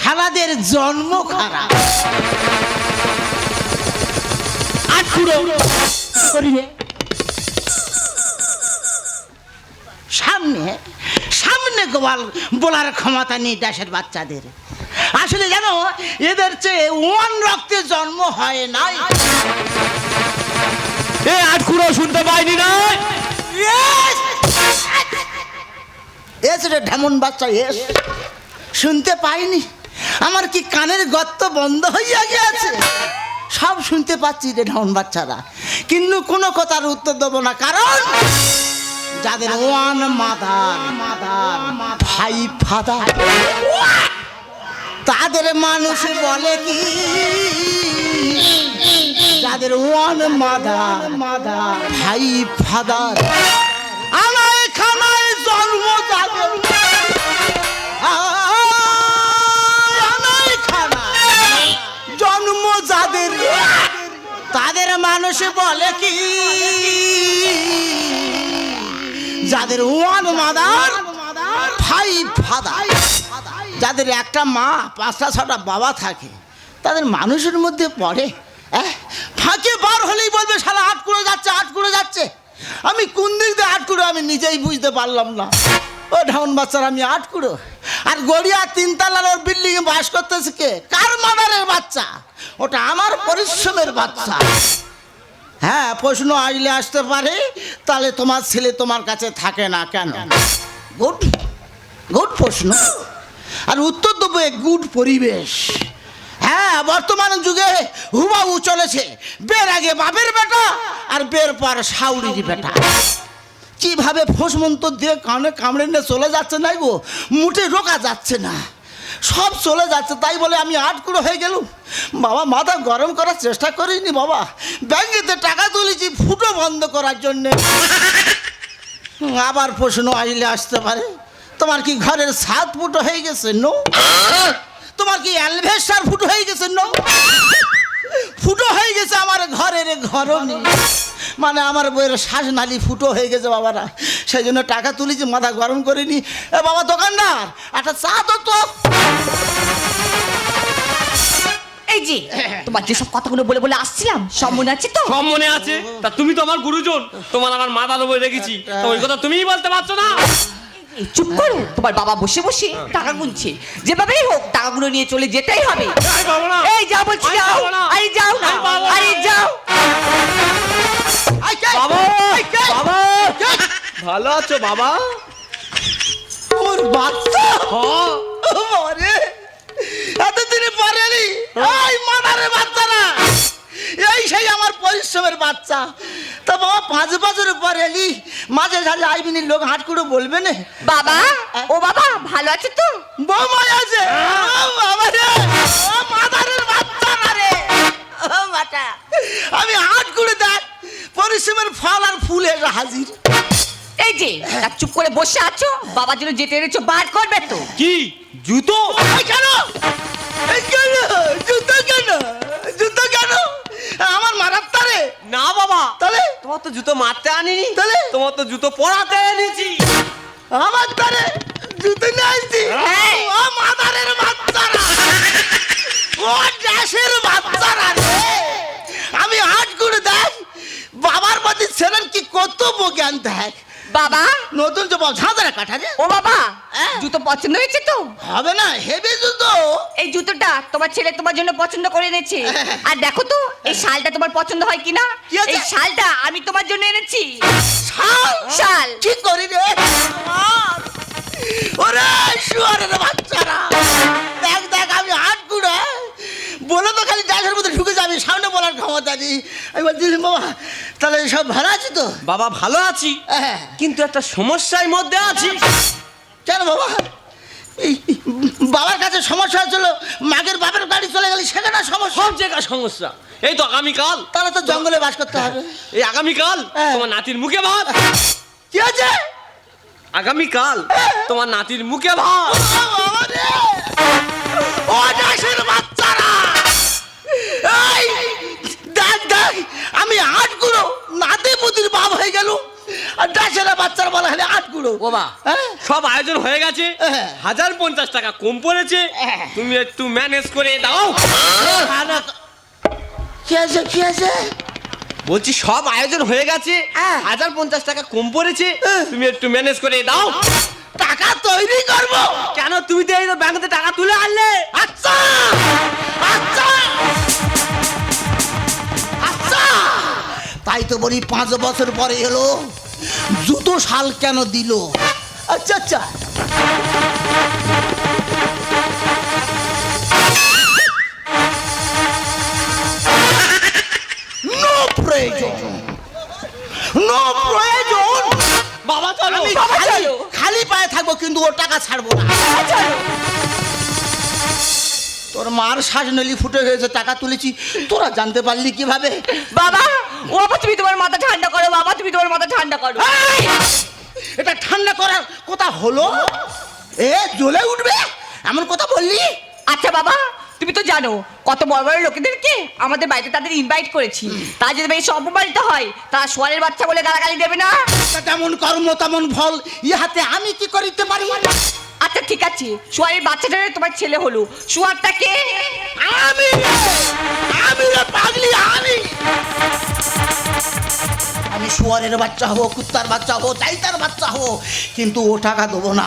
শালাদের জন্ম খারাপ। সামনে সামনে গোয়াল বলার ক্ষমতা নেই দেশের বাচ্চাদের। আসলে জানো এদের চেয়ে ওয়ান রক্তে জন্ম হয় নাই। এ আটকুড়ো শুনতে পাইনি না। এস রে ঢেমন বাচ্চা এস শুনতে পাইনি। আমার কি কানের গর্ত বন্ধ হইয়া গিয়েছে? সব শুনতে পাচ্ছি রে ঢেমন বাচ্চারা। কিন্তু কোনো কথার উত্তর দেবো না, কারণ যাদের ওয়ান মাদার মাদার, ভাই ফাদার, তাদের মানুষ বলে কি? যাদের ওয়ান মাদার মাদার, ভাই ফাদার মানুষ বলে কি? যাদের ওয়ান মাদার ভাই ফাদার, যাদের একটা মা, পাঁচটা, ছটা বাবা থাকে, তাদের মানুষের মধ্যে পড়ে ফাঁকে বার হলেই বলবে সারা আট করে যাচ্ছে, আট করে যাচ্ছে। আমি কোন দিক দিয়ে আট কুড়ো, আমি নিজেই বুঝতে পারলাম না। ও ঢাউন বাচ্চার, আমি আট কুড়ো। আর গড়িয়া তিনতলার ওর বিল্ডিংয়ে বাস করতেছে কে? কার মাদারের বাচ্চা? ওটা আমার পরিশ্রমের বাচ্চা। হ্যাঁ প্রশ্ন আসলে আসতে পারে, তাহলে তোমার ছেলে তোমার কাছে থাকে না কেন? গুড গুড প্রশ্ন। আর উত্তর দেবো গুড পরিবেশ। হ্যাঁ বর্তমান যুগে হুবাহু চলেছে। বের আগে বাপের বেটা, আর বের পর সাউরির বেটা। কীভাবে ফোসমন্ত দিয়ে কানে কামড়ে নিয়ে চলে যাচ্ছে নাই গো? মুঠে রোকা যাচ্ছে না। সব চলে যাচ্ছে, তাই বলে আমি আট আটকুড়ো হয়ে গেলুম। বাবা, মাথা গরম করার চেষ্টা করিনি বাবা। ব্যাঙ্কেতে টাকা তুলেছি ফুটো বন্ধ করার জন্যে। আবার প্রশ্ন আসলে আসতে পারে, তোমার কি ঘরের ছাদ ফুটো হয়ে গেছে, নো? তোমার কি অ্যালভেস্টার ফুটো হয়ে গেছে, নো? ফুটো হয়ে গেছে আমার ঘরের ঘরনি মানে আমার বইয়ের শ্বাস নালি ফুটো হয়ে গেছে বাবারা। সেই জন্য টাকা তুলেছি মাথা গরম করিনি। এ বাবা দোকানদার একটা চা তো তো। এই যে তোমার যেসব কথাগুলো বলে বলে আসছিলাম সব মনে আছে তো? সব মনে আছে। তা তুমি তো আমার গুরুজন তোমার আমার মাথা দেবো রেখেছি। তো ওই কথা তুমিই বলতে পারছ না? এই, চুপ করো তোমার বাবা বসে বসে টাকা গুনছে। যেভাবেই হোক টাকাগুলো নিয়ে চলে যেতেই হবে। এই যাও বলছি যাও। না। আরে যাও আরে যাও? বাবা বাবা। ভালো আছো বাবা। ওর বাচ্চা। হ্যাঁ। ও বাবা রে এতদিনে পরে এলি। এই মাদারে বাচ্চারা। এই সেই আমার পরিশ্রমের বাচ্চা। তা বাবা পাঁচ বছর পরে এলি। মাঝে সাঝে আইবিনি লোক হাট করে বলবে না। বাবা ও বাবা ভালো আছে তো? বৌমাই আছে। ও বাবা রে। ও মাদারের বাচ্চারা রে। ও বাটা আমি হাট করে ফল আর ফুল এসে হাজির। এই যে তা চুপ করে বসে আছো বাবার জন্য যেতে এনেছো বার করবে তো। কি? জুতো? এই কেন? এই কেন? জুতো কেন? জুতো কেন? আমার মারার তারে না বাবা। তাহলে তোমার তো জুতো মারতে আনিনি। তাহলে? তোমার তো জুতো পরাতে এনেছি। আমার তারে জুতো নিয়ে আসছি কর্তব্য জ্ঞান দেখ। বাবা। নতুন যে ঝাঁদারা কাটা যে। ও বাবা হ্যাঁ? জুতো পছন্দ হয়েছে তো? হবে না হেভি জুতো। এই জুতোটা তোমার ছেলে তোমার জন্য পছন্দ করে এনেছে। আর দেখো তো এই শালটা তোমার পছন্দ হয় কিনা? এই শালটা আমি তোমার জন্য এনেছি। শাল? শাল। কি করি রে! ওরে শুয়ারের বাচ্চারা। দেখ দেখ আমি হাত কুড়ে বলে তো খালি ডাকের মধ্যে ঢুকে যাবি সামনে বলার ক্ষমতা নেই। আমি বলছি বাবা তাহলে সব ভালো আছি তো? বাবা ভালো আছি। হ্যাঁ। কিন্তু একটা সমস্যার মধ্যে আছি। কেন বাবা? এই বাবার কাছে সমস্যা হয়েছিল মাগের বাপের গাড়ি চলে গেলে সেখানে সমস্যা। সব জায়গায় সমস্যা। এই তো আগামীকাল। তাহলে তো জঙ্গলে বাস করতে হবে। এই আগামীকাল হ্যাঁ। তোমার নাতির মুখে ভাত। কি আছে আগামীকাল তোমার নাতির মুখে ভাত। ও রে! আমি আট গুঁড়ো নাতে পুতির বাপ হয়ে গেল। আর বাচ্চারা বলা হলে আট গুঁড়ো। বাবা হ্যাঁ? সব আয়োজন হয়ে গেছে। হ্যাঁ। হাজার পঞ্চাশ টাকা কম পড়েছে। হ্যাঁ। তুমি একটু ম্যানেজ করে দাও। কি আছে কি আছে? বলছি সব আয়োজন হয়ে গেছে। হ্যাঁ। হাজার পঞ্চাশ টাকা কম পড়েছে। তুমি একটু ম্যানেজ করে দাও। টাকা তৈরি করব। কেন তুমি তো এই ব্যাংকে টাকা তুলে আনলে? আচ্ছা! তো বলি পাঁচ বছর পরে এলো। জুতো শাল কেন দিল? আচ্ছা আচ্ছা। প্রয়োজন। নো প্রয়োজন। বাবা চলো। খালি। চলো। খালি পায়ে থাকব কিন্তু ও টাকা ছাড়বো না। তোর মার শ্বাসনলি ফুটে গেছে টাকা তুলেছি। তোরা জানতে পারলি কীভাবে? বাবা ও বাবা তুমি তোমার মাথা ঠান্ডা করো বাবা তুমি তোমার মাথা ঠান্ডা করো। এই! এটা ঠান্ডা করার কথা হলো? এ জ্বলে উঠবে? এমন কথা বললি? আচ্ছা বাবা তুমি তো জানো কত বড় বড় লোকেদেরকে আমাদের বাড়িতে তাদের ইনভাইট করেছি। তা যদি বেশি অপমানিত হয় তারা সোয়ারের বাচ্চা বলে গালাগালি দেবে না? তা তেমন কর্ম তেমন ফল। ইহাতে আমি কি করিতে পারি আচ্ছা ঠিক আছে। সোয়ারের বাচ্চাটা তোমার ছেলে হলো। সোয়ারটাকে আমি আমি পাগলি আমি আমি শুয়ারের বাচ্চা হব কুত্তার বাচ্চা হব চাইতার বাচ্চা হব কিন্তু ও টাকা দেবো না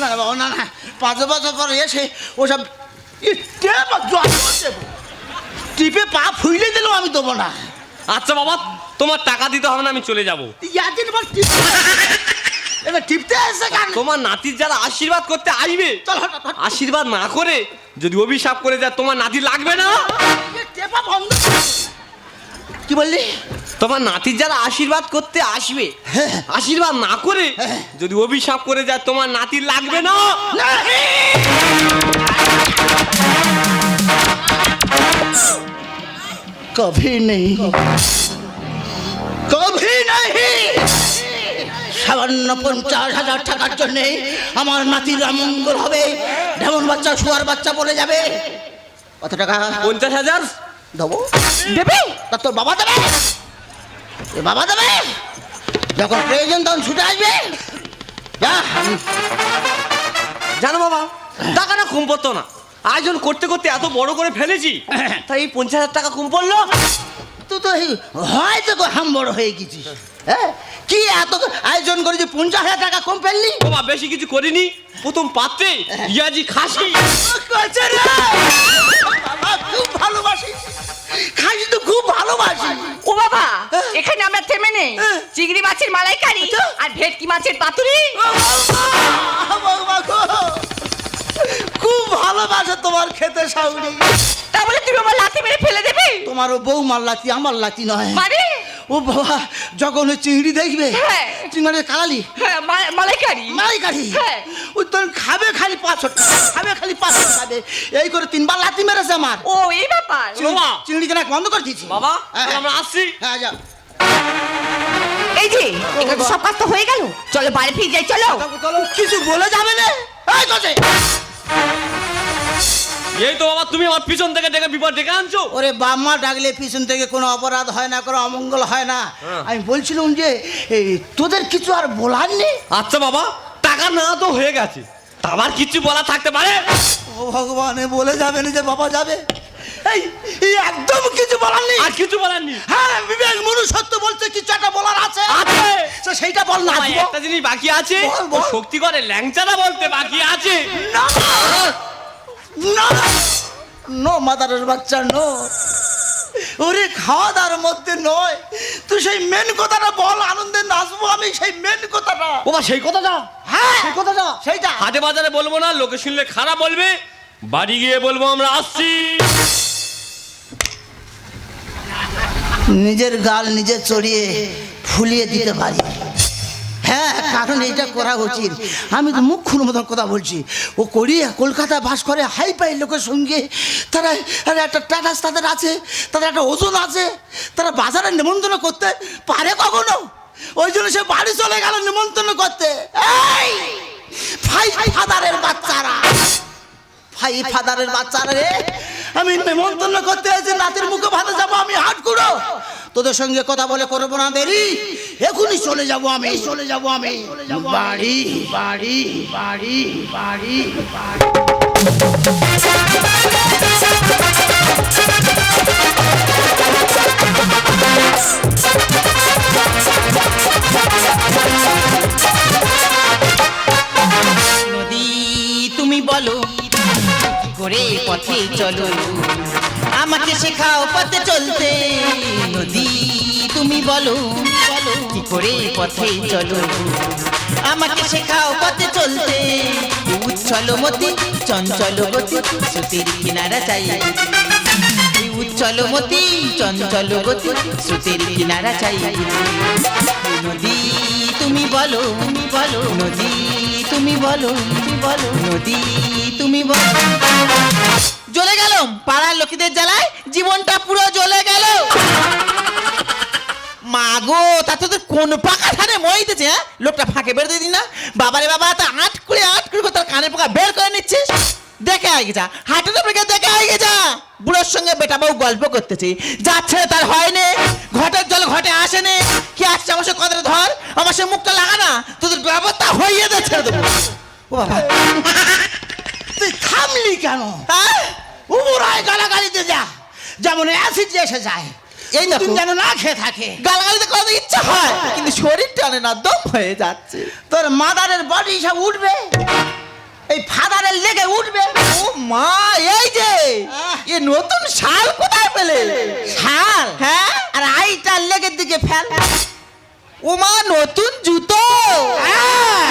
না না বাবা, না না পাঁচ বছর পরে এসে ওসব। টিপে পা ফুইলে দিলেও আমি দেবো না আচ্ছা বাবা তোমার টাকা দিতে হবে না আমি চলে যাব ইয়াদিন এবার টিপতে এসে কেন? তোমার নাতির যারা আশীর্বাদ করতে আসবে চল। আশীর্বাদ না করে যদি অভিশাপ করে যায় তোমার নাতি লাগবে না? টেপা বন্ধ কি বললি? তোমার নাতির যারা আশীর্বাদ করতে আসবে হ্যাঁ। আশীর্বাদ না করে হ্যাঁ। যদি অভিশাপ করে যায় তোমার নাতির লাগবে না? কভি নেই। কভি নেই। সামান্য পঞ্চাশ হাজার টাকার জন্যে আমার নাতির অমঙ্গল হবে। যেমন বাচ্চা শুয়ার বাচ্চা বলে যাবে। কত টাকা? পঞ্চাশ হাজার? দেবো। দেবে? তা তোর বাবা দেবে? তোর বাবা দেবে? যখন প্রয়োজন তখন ছুটে আসবে। জানো বাবা টাকাটা কম পড়তো না। আয়োজন করতে করতে এত বড় করে ফেলেছি। তাই এই পঞ্চাশ হাজার টাকা কম পড়ল? তুই তো এই হয়তো হাম বড় হয়ে গেছিস। হ্যাঁ? কি এত আয়োজন করেছি? পঞ্চাশ হাজার টাকা কম ফেললি বাবা বেশি কিছু করিনি। প্রথম পাত্রে ইয়াজি খাসি। খুব ভালোবাসি। খাসি তো খুব ভালোবাসি। ও বাবা এখানে আমরা থেমে নেই। হ্যাঁ। চিংড়ি মাছের মালাইকারি আচ্ছা। আর ভেটকি মাছের পাতুরি। বাবা খুব ভালোবাসে তোমার খেতে সাউরি তা বলে তুমি আমার লাথি মেরে ফেলে দেবে? তোমার বউ মার লাতি আমার লাতি নয়। মানে? ও বাবা যখন ওই চিংড়ি দেখবে হ্যাঁ। চিংড়ি কালালি হ্যাঁ মা- মালাইকারি। হ্যাঁ। ওই তোর খাবে খালি পাঁচশো টাকা, খাবে খালি পাঁচশো খাবে এই করে তিনবার লাতি মেরেছে আমার। ও এই ব্যাপার? বাবা। চিংড়ি কেনা বন্ধ করে দিয়েছি। বাবা হ্যাঁ, আমরা আসছি। হ্যাঁ যাও। এই যে এখানে তো সব কাজ তো হয়ে গেল। চলো বাড়ি ফিরে যাই চলো। কিছু বলে যাবে না? এই কচে এই তো বাবা তুমি আমার পিছন থেকে ডেকে বিপদ ডেকে আনছো? ওরে বাম্মা ডাকলে পিছন থেকে কোনো অপরাধ হয় না কোনো অমঙ্গল হয় না। হ্যাঁ। আমি বলছিলাম যে এই তোদের কিছু আর বলার নেই? আচ্ছা বাবা টাকা না তো হয়ে গেছে। আবার কিছু বলা থাকতে পারে? ও ভগবানে বলে যাবে না যে বাবা যাবে। এই একদম কিছু বলার নেই। আর কিছু বলার নেই? হ্যাঁ বিবেক মনুষ্যত্ব বলতে কিছু একটা বলার আছে। আছে। তো সেইটা বল না একটা জিনিস বাকি আছে। শক্তি করে ল্যাংচারা বলতে বাকি আছে। না। না। নো মাদারের বাচ্চা নো। ওরে খাওয়া দাওয়ার মধ্যে নয়। তুই সেই মেন কথাটা বল আনন্দে নাচবো আমি সেই মেন কথাটা। বাবা সেই কথাটা? হ্যাঁ সেই কথাটা? সেইটা। হাটে বাজারে বলব না লোকে শুনলে খারাপ বলবে। বাড়ি গিয়ে বলব আমরা আসছি। নিজের গাল নিজে চড়িয়ে ফুলিয়ে দিতে পারি। হ্যাঁ কারণ এটা করা উচিত। আমি তো মুখ খুন মতন কথা বলছি। ও করি কলকাতা বাস করে হাই পাই লোকের সঙ্গে তারা একটা টাটাস তাদের আছে তাদের একটা ওজন আছে তারা বাজারে নিমন্ত্রণ করতে পারে কখনো? ওই জন্য সে বাড়ি চলে গেল নিমন্ত্রণ করতে। এই ফাই ফাদারের বাচ্চারা। ভাই ফাদারের বাচ্চারা রে। আমি নিমন্ত্রণ করতে এসে নাতির মুখে ভাতে যাব, আমি হাট কুড়ো তোদের সঙ্গে কথা বলে করব না, দেরি। এখনই চলে যাব আমি, চলে যাব আমি। বাড়ি বাড়ি বাড়ি বাড়ি বাড়ি। করে পথে চলো। আমাকে শেখাও পথে চলতে। নদী, তুমি বলো, কি করে পথে চলো? আমাকে শেখাও পথে চলতে। উচ্ছল মতি চঞ্চল গতি শ্রুতির কিনারা চাই। উচ্ছল মতি চঞ্চল গতি শ্রুতির কিনারা চাই। নদী, তুমি বলো তুমি বলো, নদী তুমি বলো তুমি বলো, নদী, তুমি বলো। জ্বলে গেল পাড়ার লোকেদের জ্বালায় জীবনটা পুরো জ্বলে গেল। মাগো তাতে তোদের কোন পাকা ধানে মইতেছে হ্যাঁ? লোকটা ফাঁকে বের দিয়ে না। বাবারে বাবা, তা আট করে আট করে তার কানের পোকা বের করে নিচ্ছিস? দেখে আগে যা হাঁটে তো পেকে দেখে আগে যা বুড়োর সঙ্গে বেটা বউ গল্প করতেছে যাচ্ছে তার হয়নি ঘটের জল ঘটে আসেনি বাবা। তুই থামলি কেন? হ্যাঁ? উমরায় গালাগালিতে যা যেমন অ্যাসিড এসে যায় এই। দুদিন যেন না খেয়ে থাকে। গালাগালিতে করাতে ইচ্ছা হয় কিন্তু শরীর টানে না দম হয়ে যাচ্ছে। তোর মাদারের বডি সব উঠবে এই ফাদারের লেগে উঠবে। ও মা এই যে এ নতুন শাল কোথায় পেলে? শাল? হ্যাঁ? আর আইটার লেগের দিকে ফেল। ও মা নতুন জুতো। হ্যাঁ,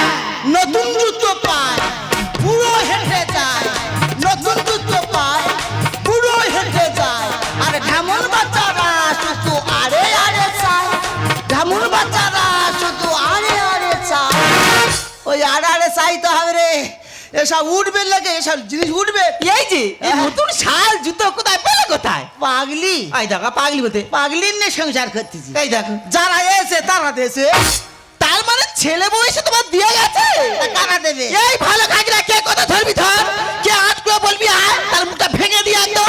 নতুন জুতো পায় পুরো হেঁটে যায়। নতুন জুতো পায় পুরো হেঁটে যায়। আর ঢামন বাচ্চারা শুধু আরে আরে চায়। ঢামন বাচ্চারা শুধু আরে আরে চায়। ওই আরে আরে চাইতে হবে রে। এসব উঠবে লাগে এসব জিনিস উঠবে? এই যে এই নতুন শাল জুতো কোথায়? পেলে কোথায়? পাগলি। আই দেখো পাগলি বলতে। পাগলির নিয়ে সংসার করতেছি। এই দেখো। যারা এসে তারা দেশে। ছেলে বয়সে তোমার দিয়ে গেছে? কারা দেবে? এই ভালো কাজরা কে কথা ধরবি ধর? কে আট করে বলবি আয় তার মুখটা ভেঙে দিয়ে একদম